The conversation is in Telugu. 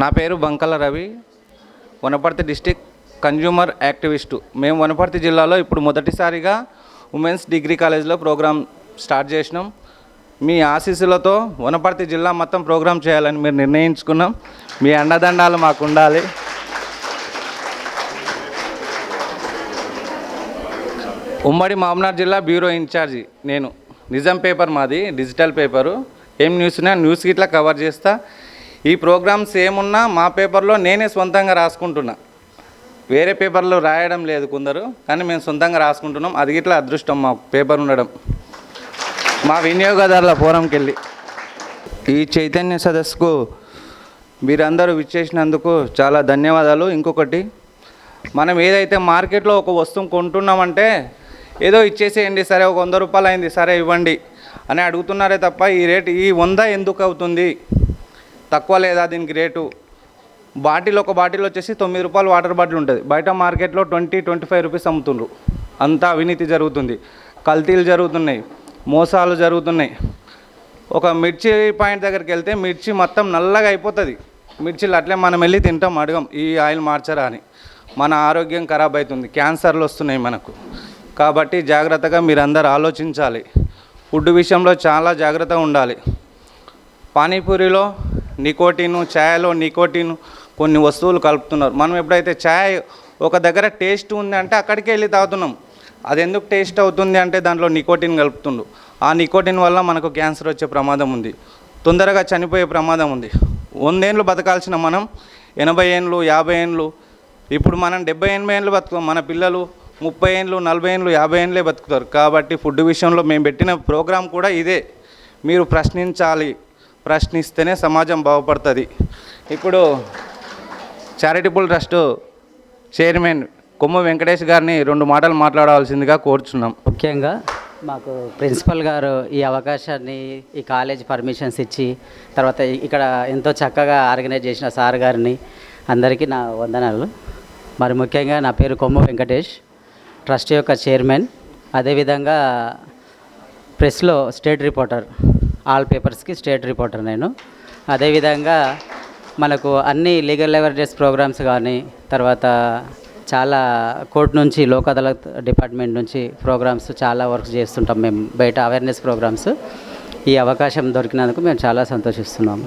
నా పేరు Bankala Ravi. Wanaparthy district consumer activist. మేము వనపర్తి జిల్లాలో ఇప్పుడు మొదటిసారిగా ఉమెన్స్ డిగ్రీ కాలేజ్లో ప్రోగ్రాం స్టార్ట్ చేసినాం. మీ ఆశీస్సులతో వనపర్తి జిల్లా మొత్తం ప్రోగ్రామ్ చేయాలని మీరు నిర్ణయించుకున్నాం. మీ అండదండాలు మాకు ఉండాలి. ఉమ్మడి మామనార్ జిల్లా బ్యూరో ఇన్ఛార్జి నేను. నిజాం పేపర్ మాది డిజిటల్ పేపరు. ఏం న్యూస్ ఉన్నా న్యూస్ ఇట్లా కవర్ చేస్తా. ఈ ప్రోగ్రామ్స్ ఏమున్నా మా పేపర్లో నేనే సొంతంగా రాసుకుంటున్నా. వేరే పేపర్లో రాయడం లేదు కొందరు కానీ మేము సొంతంగా రాసుకుంటున్నాం. అది ఇట్లా అదృష్టం మా పేపర్ ఉండడం. మా వినియోగదారుల ఫోరంకి వెళ్ళి ఈ చైతన్య సదస్సుకు మీరందరూ విచ్చేసినందుకు చాలా ధన్యవాదాలు. ఇంకొకటి మనం ఏదైతే మార్కెట్లో ఒక వస్తువు కొంటున్నామంటే ఏదో ఇచ్చేసేయండి సరే ఒక వంద రూపాయలు అయింది సరే ఇవ్వండి అని అడుగుతున్నారే తప్ప ఈ రేటు ఈ వంద ఎందుకు అవుతుంది? తక్కువ లేదా దీనికి రేటు? బాటిల్ ఒక బాటిల్ వచ్చేసి తొమ్మిది రూపాయలు వాటర్ బాటిల్ ఉంటుంది. బయట మార్కెట్లో ట్వంటీ ట్వంటీ ఫైవ్ రూపీస్ అమ్ముతుండ్రు. అంతా అవినీతి జరుగుతుంది. కల్తీలు జరుగుతున్నాయి. మోసాలు జరుగుతున్నాయి. ఒక మిర్చి పాయింట్ దగ్గరికి వెళ్తే మిర్చి మొత్తం నల్లగా అయిపోతుంది. మిర్చిలు అట్లే మనం వెళ్ళి తింటాం అడగం. ఈ ఆయిల్ మార్చరా అని. మన ఆరోగ్యం ఖరాబ్ అవుతుంది క్యాన్సర్లు వస్తున్నాయి మనకు. కాబట్టి జాగ్రత్తగా మీరందరూ ఆలోచించాలి. ఫుడ్ విషయంలో చాలా జాగ్రత్తగా ఉండాలి. పానీపూరిలో నికోటిన్ ఛాయలో నికోటిన్ కొన్ని వస్తువులు కలుపుతున్నారు. మనం ఎప్పుడైతే ఛాయ్ ఒక దగ్గర టేస్ట్ ఉంది అంటే అక్కడికి వెళ్ళి తాగుతున్నాం. అది ఎందుకు టేస్ట్ అవుతుంది అంటే దాంట్లో నికోటిన్ కలుపుతుండు. ఆ నికోటిన్ వల్ల మనకు క్యాన్సర్ వచ్చే ప్రమాదం ఉంది. తొందరగా చనిపోయే ప్రమాదం ఉంది. వందేళ్ళు బతకాల్సిన మనం ఎనభై ఏండ్లు యాభై ఏండ్లు ఇప్పుడు మనం డెబ్బై ఎనభై ఏండ్లు బతుకుతాం. మన పిల్లలు ముప్పై ఏండ్లు నలభై ఏండ్లు యాభై ఏండ్లే బతుకుతారు. కాబట్టి ఫుడ్ విషయంలో మేము పెట్టిన ప్రోగ్రాం కూడా ఇదే. మీరు ప్రశ్నించాలి. ప్రశ్నిస్తేనే సమాజం బాగుపడుతుంది. ఇప్పుడు charitable trust chairman Kommu Venkatesh గారిని రెండు మాటలు మాట్లాడవలసిందిగా కోరుచున్నాం. ముఖ్యంగా మాకు ప్రిన్సిపల్ గారు ఈ అవకాశాన్ని ఈ కాలేజ్ పర్మిషన్స్ ఇచ్చి తర్వాత ఇక్కడ ఎంతో చక్కగా ఆర్గనైజ్ చేసిన సార్ గారిని అందరికీ నా వందనాలు. మరి ముఖ్యంగా నా పేరు కొమ్ము వెంకటేష్ ట్రస్ట్ యొక్క చైర్మన్ అదేవిధంగా ప్రెస్లో స్టేట్ రిపోర్టర్. ఆల్ పేపర్స్కి స్టేట్ రిపోర్టర్ నేను. అదేవిధంగా మనకు అన్ని లీగల్ అవేర్నెస్ ప్రోగ్రామ్స్ కానీ తర్వాత చాలా కోర్టు నుంచి లోక్ అదాలత్ డిపార్ట్మెంట్ నుంచి ప్రోగ్రామ్స్ చాలా వర్క్ చేస్తుంటాం మేము. బయట అవేర్నెస్ ప్రోగ్రామ్స్ ఈ అవకాశం దొరికినందుకు మేము చాలా సంతోషిస్తున్నాము.